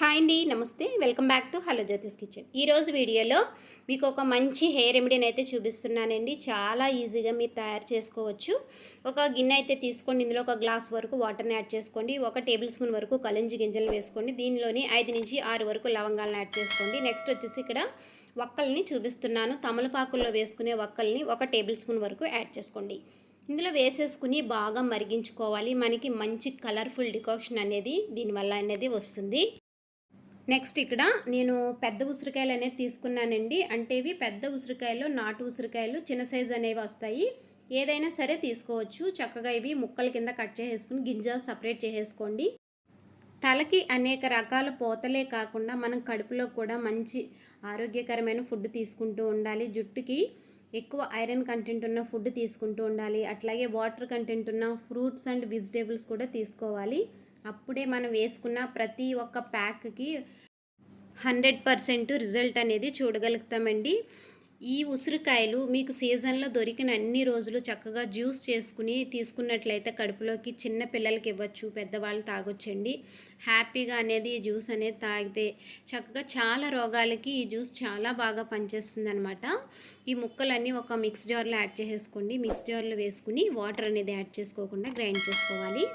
Hi అండి నమస్తే. Welcome back to hello Jyothi's kitchen. ఈరోజు వీడియోలో మీకు ఒక మంచి హెయిర్ రెమెడీని అయితే చూపిస్తున్నానండి. చాలా ఈజీగా మీరు తయారు చేసుకోవచ్చు. ఒక గిన్నె అయితే తీసుకోండి ఇందులో ఒక గ్లాస్ వరకు వాటర్ని యాడ్ చేసుకోండి ఒక టేబుల్ స్పూన్ వరకు కలంజి గింజలు వేసుకోండి దీనిలోని ఐదు నుంచి ఆరు వరకు లవంగాలను యాడ్ చేసుకోండి. నెక్స్ట్ వచ్చేసి ఇక్కడ వక్కల్ని చూపిస్తున్నాను. తమలపాకుల్లో వేసుకునే వక్కల్ని ఒక టేబుల్ స్పూన్ వరకు యాడ్ చేసుకోండి. ఇందులో వేసేసుకుని బాగా మరిగించుకోవాలి. మనకి మంచి కలర్ఫుల్ డికాక్షన్ అనేది దీనివల్ల అనేది వస్తుంది. నెక్స్ట్ ఇక్కడ నేను పెద్ద ఉసిరికాయలు అనేది తీసుకున్నానండి. అంటే ఇవి పెద్ద ఉసిరికాయలు నాటు ఉసిరికాయలు చిన్న సైజు అనేవి వస్తాయి. ఏదైనా సరే తీసుకోవచ్చు. చక్కగా ఇవి ముక్కల కింద కట్ చేసేసుకుని గింజ సపరేట్ చేసేసుకోండి. తలకి అనేక రకాల పోతలే కాకుండా మనం కడుపులో కూడా మంచి ఆరోగ్యకరమైన ఫుడ్ తీసుకుంటూ ఉండాలి. జుట్టుకి ఎక్కువ ఐరన్ కంటెంట్ ఉన్న ఫుడ్ తీసుకుంటూ ఉండాలి. అట్లాగే వాటర్ కంటెంట్ ఉన్న ఫ్రూట్స్ అండ్ వెజిటేబుల్స్ కూడా తీసుకోవాలి. అప్పుడే మనం వేసుకున్న ప్రతి ఒక్క ప్యాక్కి హండ్రెడ్ పర్సెంట్ రిజల్ట్ అనేది చూడగలుగుతామండి. ఈ ఉసిరికాయలు మీకు సీజన్లో దొరికిన అన్ని రోజులు చక్కగా జ్యూస్ చేసుకుని తీసుకున్నట్లయితే కడుపులోకి చిన్న పిల్లలకి ఇవ్వచ్చు పెద్దవాళ్ళు తాగొచ్చండి. హ్యాపీగా అనేది ఈ జ్యూస్ అనేది తాగితే చక్కగా చాలా రోగాలకి ఈ జ్యూస్ చాలా బాగా పనిచేస్తుంది అనమాట ఈ ముక్కలన్నీ ఒక మిక్స్ జార్లో యాడ్ చేసేసుకోండి. మిక్స్ జార్లో వేసుకుని వాటర్ అనేది యాడ్ చేసుకోకుండా గ్రైండ్ చేసుకోవాలి.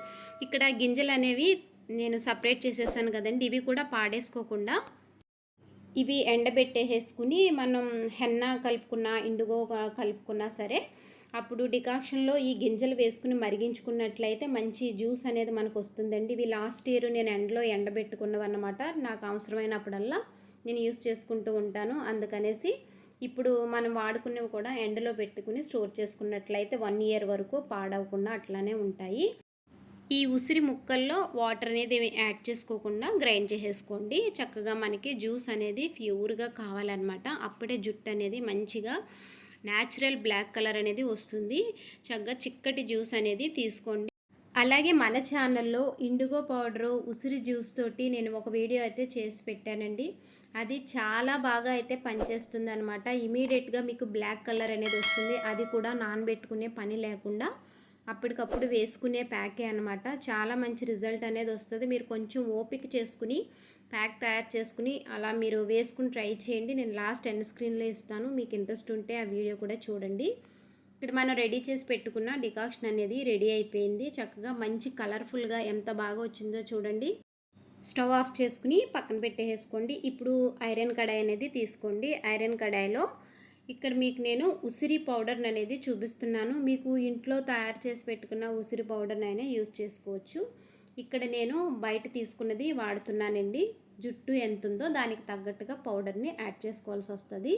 ఇక్కడ గింజలు అనేవి నేను సపరేట్ చేసేసాను కదండి. ఇవి కూడా పాడేసుకోకుండా ఇవి ఎండబెట్టేసుకుని మనం హెన్నా కలుపుకున్న ఇండుగో కలుపుకున్నా సరే అప్పుడు డికాక్షన్లో ఈ గింజలు వేసుకుని మరిగించుకున్నట్లయితే మంచి జ్యూస్ అనేది మనకు వస్తుందండి ఇవి లాస్ట్ ఇయర్ నేను ఎండలో ఎండబెట్టుకున్నవన్నమాట. నాకు అవసరమైనప్పుడల్లా నేను యూస్ చేసుకుంటూ ఉంటాను. అందుకనేసి ఇప్పుడు మనం వాడుకునేవి కూడా ఎండలో పెట్టుకుని స్టోర్ చేసుకున్నట్లయితే వన్ ఇయర్ వరకు పాడవకుండా అట్లానే ఉంటాయి. ఈ ఉసిరి ముక్కల్లో వాటర్ అనేది యాడ్ చేసుకోకుండా గ్రైండ్ చేసేసుకోండి. చక్కగా మనకి జ్యూస్ అనేది ప్యూర్గా కావాలన్నమాట. అప్పుడే జుట్టు అనేది మంచిగా న్యాచురల్ బ్లాక్ కలర్ అనేది వస్తుంది. చక్కగా చిక్కటి జ్యూస్ అనేది తీసుకోండి. అలాగే మన ఛానల్లో ఇండిగో పౌడరు ఉసిరి జ్యూస్ తోటి నేను ఒక వీడియో అయితే చేసి పెట్టానండి. అది చాలా బాగా అయితే పనిచేస్తుంది అనమాట ఇమీడియట్గా మీకు బ్లాక్ కలర్ అనేది వస్తుంది. అది కూడా నానబెట్టుకునే పని లేకుండా అప్పటికప్పుడు వేసుకునే ప్యాకే అనమాట చాలా మంచి రిజల్ట్ అనేది వస్తుంది. మీరు కొంచెం ఓపిక చేసుకుని ప్యాక్ తయారు చేసుకుని అలా మీరు వేసుకుని ట్రై చేయండి. నేను లాస్ట్ ఎండ్ స్క్రీన్లో ఇస్తాను. మీకు ఇంట్రెస్ట్ ఉంటే ఆ వీడియో కూడా చూడండి. ఇక్కడ మనం రెడీ చేసి పెట్టుకున్న డికాక్షన్ అనేది రెడీ అయిపోయింది. చక్కగా మంచి కలర్ఫుల్గా ఎంత బాగా వచ్చిందో చూడండి. స్టవ్ ఆఫ్ చేసుకుని పక్కన పెట్టేసుకోండి ఇప్పుడు ఐరన్ కడాయి అనేది తీసుకోండి. ఐరన్ కడాయిలో ఇక్కడ మీకు నేను ఉసిరి పౌడర్ అనేది చూపిస్తున్నాను. మీకు ఇంట్లో తయారు చేసి పెట్టుకున్న ఉసిరి పౌడర్ని అయినా యూజ్ చేసుకోవచ్చు. ఇక్కడ నేను బయట తీసుకున్నది వాడుతున్నానండి. జుట్టు ఎంత ఉందో దానికి తగ్గట్టుగా పౌడర్ని యాడ్ చేసుకోవాల్సి వస్తుంది.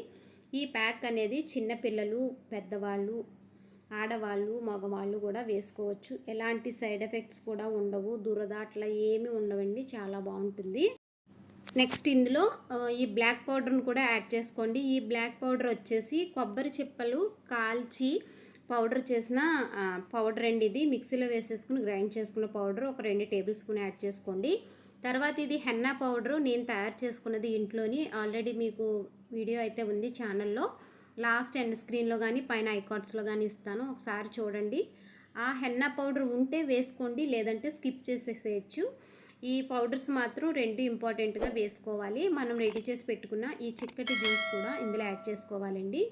ఈ ప్యాక్ అనేది చిన్నపిల్లలు పెద్దవాళ్ళు ఆడవాళ్ళు మగవాళ్ళు కూడా వేసుకోవచ్చు. ఎలాంటి సైడ్ ఎఫెక్ట్స్ కూడా ఉండవు. దురద అట్లా ఏమీ ఉండవండి. చాలా బాగుంటుంది. నెక్స్ట్ ఇందులో ఈ బ్లాక్ పౌడర్ను కూడా యాడ్ చేసుకోండి. ఈ బ్లాక్ పౌడర్ వచ్చేసి కొబ్బరి చిప్పలు కాల్చి పౌడర్ చేసిన పౌడర్ అండి ఇది. మిక్సీలో వేసేసుకుని గ్రైండ్ చేసుకున్న పౌడర్ ఒక రెండు టేబుల్ స్పూన్ యాడ్ చేసుకోండి. తర్వాత ఇది హెన్నా పౌడరు. నేను తయారు చేసుకున్నది ఇంట్లోని. ఆల్రెడీ మీకు వీడియో అయితే ఉంది ఛానల్లో. లాస్ట్ ఎండ్ స్క్రీన్లో కానీ పైన ఐకార్డ్స్లో కానీ ఇస్తాను. ఒకసారి చూడండి. ఆ హెన్నా పౌడర్ ఉంటే వేసుకోండి లేదంటే స్కిప్ చేసేసేయచ్చు. ఈ పౌడర్స్ మాత్రం రెండు ఇంపార్టెంట్గా వేసుకోవాలి. మనం రెడీ చేసి పెట్టుకున్న ఈ చిక్కటి జ్యూస్ కూడా ఇందులో యాడ్ చేసుకోవాలండి.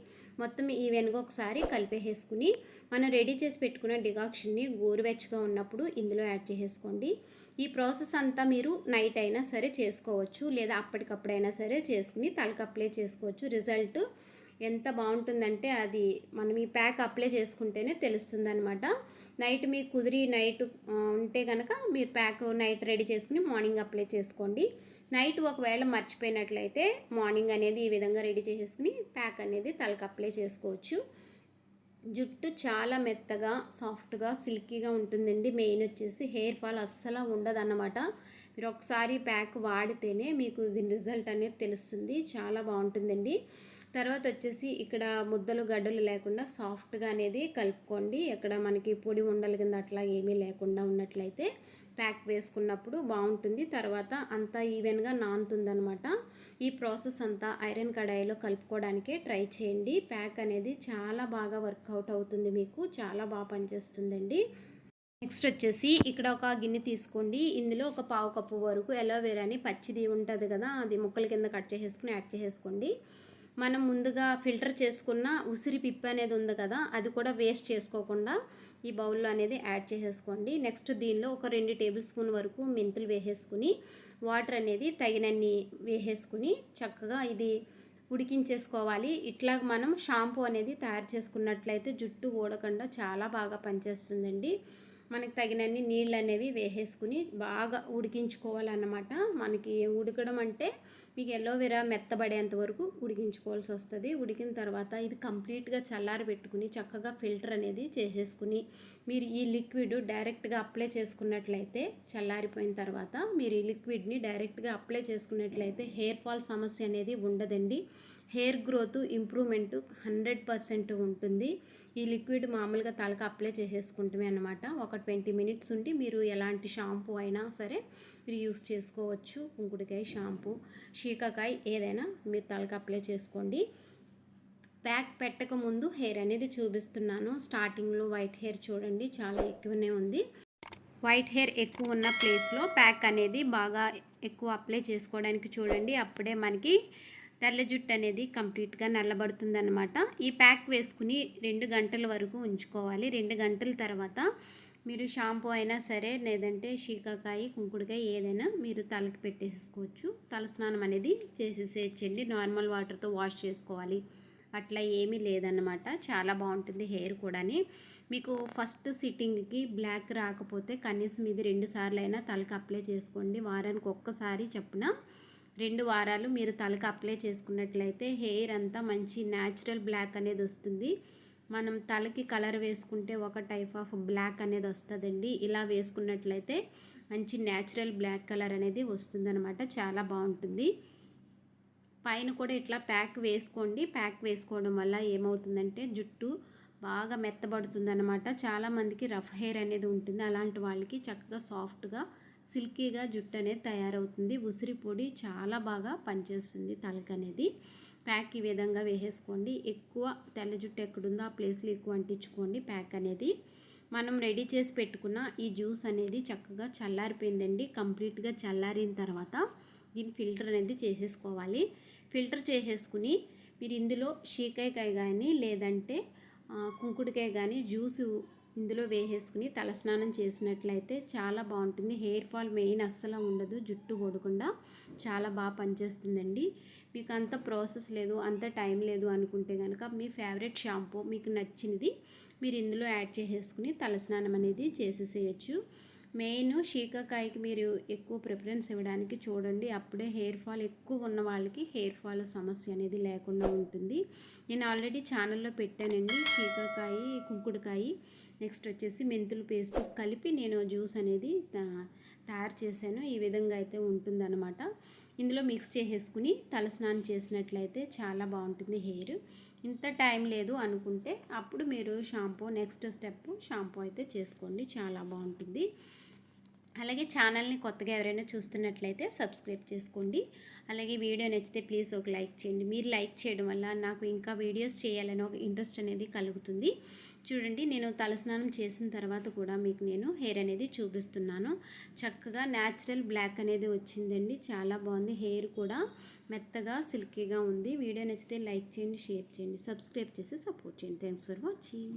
మొత్తం ఈవెన్గా ఒకసారి కలిపేసుకుని మనం రెడీ చేసి పెట్టుకున్న డిగాక్షన్ని గోరువెచ్చగా ఉన్నప్పుడు ఇందులో యాడ్ చేసేసుకోండి. ఈ ప్రాసెస్ అంతా మీరు నైట్ అయినా సరే చేసుకోవచ్చు లేదా అప్పటికప్పుడైనా సరే చేసుకుని తలకి అప్లై చేసుకోవచ్చు. రిజల్ట్ ఎంత బాగుంటుందంటే అది మనం ఈ ప్యాక్ అప్లై చేసుకుంటేనే తెలుస్తుంది అనమాట నైట్ మీకు కుదిరి నైట్ ఉంటే కనుక మీరు ప్యాక్ నైట్ రెడీ చేసుకుని మార్నింగ్ అప్లై చేసుకోండి. నైట్ ఒకవేళ మర్చిపోయినట్లయితే మార్నింగ్ అనేది ఈ విధంగా రెడీ చేసేసుకుని ప్యాక్ అనేది తలకు అప్లై చేసుకోవచ్చు. జుట్టు చాలా మెత్తగా సాఫ్ట్గా సిల్కీగా ఉంటుందండి. మెయిన్ వచ్చేసి హెయిర్ ఫాల్ అస్సలు ఉండదన్నమాట. మీరు ఒకసారి ప్యాక్ వాడితేనే మీకు దీని రిజల్ట్ అనేది తెలుస్తుంది. చాలా బాగుంటుందండి. తర్వాత వచ్చేసి ఇక్కడ ముద్దలు గడ్డలు లేకుండా సాఫ్ట్గా అనేది కలుపుకోండి. ఎక్కడ మనకి పొడి ఉండల కింద అట్లా ఏమీ లేకుండా ఉన్నట్లయితే ప్యాక్ వేసుకున్నప్పుడు బాగుంటుంది. తర్వాత అంతా ఈవెన్గా నానుతుందనమాట ఈ ప్రాసెస్ అంతా ఐరన్ కడాయిలో కలుపుకోవడానికే ట్రై చేయండి. ప్యాక్ అనేది చాలా బాగా వర్కౌట్ అవుతుంది మీకు. చాలా బాగా పనిచేస్తుందండి. నెక్స్ట్ వచ్చేసి ఇక్కడ ఒక గిన్నె తీసుకోండి. ఇందులో ఒక పావు కప్పు వరకు ఎలోవేరాని పచ్చిది ఉంటుంది కదా అది ముక్కల కింద కట్ చేసేసుకుని యాడ్ చేసేసుకోండి. మనం ముందుగా ఫిల్టర్ చేసుకున్న ఉసిరి పిప్పి అనేది ఉంది కదా అది కూడా వేస్ట్ చేసుకోకుండా ఈ బౌల్లో అనేది యాడ్ చేసేసుకోండి. నెక్స్ట్ దీనిలో ఒక రెండు టేబుల్ స్పూన్ వరకు మెంతులు వేసేసుకుని వాటర్ అనేది తగినన్ని వేసేసుకుని చక్కగా ఇది ఉడికించేసుకోవాలి. ఇట్లా మనం షాంపూ అనేది తయారు చేసుకున్నట్లయితే జుట్టు ఊడకుండా చాలా బాగా పనిచేస్తుందండి. మనకి తగినన్ని నీళ్ళు అనేవి వేసేసుకుని బాగా ఉడికించుకోవాలన్నమాట. మనకి ఉడకడం అంటే మీకు ఎల్లోవెరా మెత్తబడేంత వరకు ఉడికించుకోవాల్సి వస్తుంది. ఉడికిన తర్వాత ఇది కంప్లీట్గా చల్లారి పెట్టుకుని చక్కగా ఫిల్టర్ అనేది చేసేసుకుని మీరు ఈ లిక్విడ్ డైరెక్ట్గా అప్లై చేసుకున్నట్లయితే చల్లారిపోయిన తర్వాత మీరు ఈ లిక్విడ్ని డైరెక్ట్గా అప్లై చేసుకున్నట్లయితే హెయిర్ ఫాల్ సమస్య అనేది ఉండదండి. Hair growth improvement hundred percent ఉంటుంది. ఈ లిక్విడ్ మామూలుగా తలకు అప్లై చేసేసుకుంటమే అనమాట ఒక ట్వంటీ మినిట్స్ ఉండి మీరు ఎలాంటి షాంపూ అయినా సరే మీరు యూస్ చేసుకోవచ్చు. కుంకుడికాయ షాంపూ షీకాకాయ ఏదైనా మీరు తలకు అప్లై చేసుకోండి. ప్యాక్ పెట్టక ముందు హెయిర్ అనేది చూపిస్తున్నాను. స్టార్టింగ్లో వైట్ హెయిర్ చూడండి చాలా ఎక్కువనే ఉంది. వైట్ హెయిర్ ఎక్కువ ఉన్న ప్లేస్లో ప్యాక్ అనేది బాగా ఎక్కువ అప్లై చేసుకోవడానికి చూడండి. అప్పుడే మనకి తెల్ల జుట్టు అనేది కంప్లీట్గా నల్లబడుతుంది అనమాట ఈ ప్యాక్ వేసుకుని రెండు గంటల వరకు ఉంచుకోవాలి. రెండు గంటల తర్వాత మీరు షాంపూ అయినా సరే లేదంటే షీకాకాయ కుంకుడుకాయ ఏదైనా మీరు తలకి పెట్టేసుకోవచ్చు. తల స్నానం అనేది చేసేసేయచ్చండి. నార్మల్ వాటర్తో వాష్ చేసుకోవాలి. అట్లా ఏమీ లేదన్నమాట. చాలా బాగుంటుంది హెయిర్ కూడాని. మీకు ఫస్ట్ సిట్టింగ్కి బ్లాక్ రాకపోతే కనీసం ఇది రెండు సార్లు అయినా తలకి అప్లై చేసుకోండి. వారానికి ఒక్కసారి చెప్పున రెండు వారాలు మీరు తలకు అప్లై చేసుకున్నట్లయితే హెయిర్ అంతా మంచి న్యాచురల్ బ్లాక్ అనేది వస్తుంది. మనం తలకి కలర్ వేసుకుంటే ఒక టైప్ ఆఫ్ బ్లాక్ అనేది వస్తుందండి. ఇలా వేసుకున్నట్లయితే మంచి న్యాచురల్ బ్లాక్ కలర్ అనేది వస్తుందన్నమాట. చాలా బాగుంటుంది. పైన కూడా ఇట్లా ప్యాక్ వేసుకోండి. ప్యాక్ వేసుకోవడం వల్ల ఏమవుతుందంటే జుట్టు బాగా మెత్తబడుతుంది అనమాట చాలామందికి రఫ్ హెయిర్ అనేది ఉంటుంది. అలాంటి వాళ్ళకి చక్కగా సాఫ్ట్గా సిల్కీగా జుట్టు అనేది తయారవుతుంది. ఉసిరి పొడి చాలా బాగా పనిచేస్తుంది తలకి అనేది. ప్యాక్ ఈ విధంగా వేసేసుకోండి. ఎక్కువ తెల్ల జుట్టు ఎక్కడుందో ఆ ప్లేస్లో ఎక్కువ అంటించుకోండి ప్యాక్ అనేది. మనం రెడీ చేసి పెట్టుకున్న ఈ జ్యూస్ అనేది చక్కగా చల్లారిపోయిందండి. కంప్లీట్గా చల్లారిన తర్వాత దీని ఫిల్టర్ అనేది చేసేసుకోవాలి. ఫిల్టర్ చేసేసుకుని మీరు ఇందులో షీకాయకాయ కానీ లేదంటే కుంకుడికాయ కానీ జ్యూసు ఇందులో వేసేసుకుని తలస్నానం చేసినట్లయితే చాలా బాగుంటుంది. హెయిర్ ఫాల్ మెయిన్ అస్సలు ఉండదు జుట్టు కొడకుండా చాలా బాగా పనిచేస్తుందండి. మీకు అంత ప్రాసెస్ లేదు అంత టైం లేదు అనుకుంటే కనుక మీ ఫేవరెట్ షాంపూ మీకు నచ్చినది మీరు ఇందులో యాడ్ చేసేసుకుని తలస్నానం అనేది చేసేసేయచ్చు. మెయిన్ షీకాకాయకి మీరు ఎక్కువ ప్రిఫరెన్స్ ఇవ్వడానికి చూడండి. అప్పుడే హెయిర్ ఫాల్ ఎక్కువ ఉన్న వాళ్ళకి హెయిర్ ఫాల్ సమస్య అనేది లేకుండా ఉంటుంది. నేను ఆల్రెడీ ఛానల్లో పెట్టానండి షీకాకాయ కుంకుడుకాయ. నెక్స్ట్ వచ్చేసి మెంతుల పేస్ట్ కలిపి నేను జ్యూస్ అనేది తయారు చేశాను. ఈ విధంగా అయితే ఉంటుందన్నమాట. ఇందులో మిక్స్ చేసేసుకుని తలస్నానం చేసినట్లయితే చాలా బాగుంటుంది హెయిర్. ఇంత టైం లేదు అనుకుంటే అప్పుడు మీరు షాంపూ నెక్స్ట్ స్టెప్ షాంపూ అయితే చేసుకోండి. చాలా బాగుంటుంది. అలాగే ఛానల్ని కొత్తగా ఎవరైనా చూస్తున్నట్లయితే సబ్స్క్రైబ్ చేసుకోండి. అలాగే వీడియో నచ్చితే ప్లీజ్ ఒక లైక్ చేయండి. మీరు లైక్ చేయడం వల్ల నాకు ఇంకా వీడియోస్ చేయాలని ఒక ఇంట్రెస్ట్ అనేది కలుగుతుంది. చూడండి నేను తలస్నానం చేసిన తర్వాత కూడా మీకు నేను హెయిర్ అనేది చూపిస్తున్నాను. చక్కగా న్యాచురల్ బ్లాక్ అనేది వచ్చిందండి. చాలా బాగుంది. హెయిర్ కూడా మెత్తగా సిల్కీగా ఉంది. వీడియో నచ్చితే లైక్ చేయండి షేర్ చేయండి. సబ్స్క్రైబ్ చేసి సపోర్ట్ చేయండి. Thanks for watching.